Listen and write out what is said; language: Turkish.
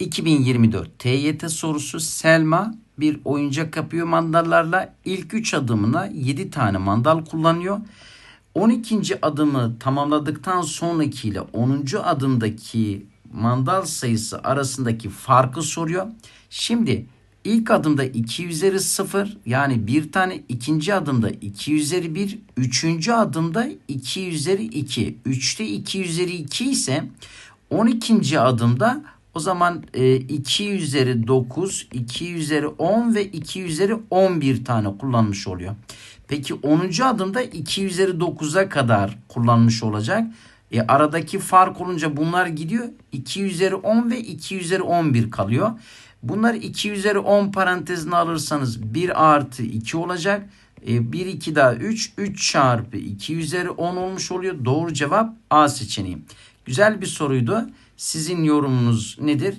2024 TYT sorusu Selma bir oyuncak yapıyor mandallarla. İlk 3 adımına 7 tane mandal kullanıyor. 12. adımı tamamladıktan sonraki ile 10. adımdaki mandal sayısı arasındaki farkı soruyor. Şimdi ilk adımda 2 üzeri 0 yani bir tane ikinci adımda 2 üzeri 1 üçüncü adımda 2 üzeri 2 3'te 2 üzeri 2 ise 12. adımda o zaman e, 2 üzeri 9, 2 üzeri 10 ve 2 üzeri 11 tane kullanmış oluyor. Peki 10. adımda 2 üzeri 9'a kadar kullanmış olacak. E, aradaki fark olunca bunlar gidiyor. 2 üzeri 10 ve 2 üzeri 11 kalıyor. Bunlar 2 üzeri 10 parantezine alırsanız 1 artı 2 olacak. E, 1 2 daha 3. 3 çarpı 2 üzeri 10 olmuş oluyor. Doğru cevap A seçeneği. Güzel bir soruydu. Sizin yorumunuz nedir?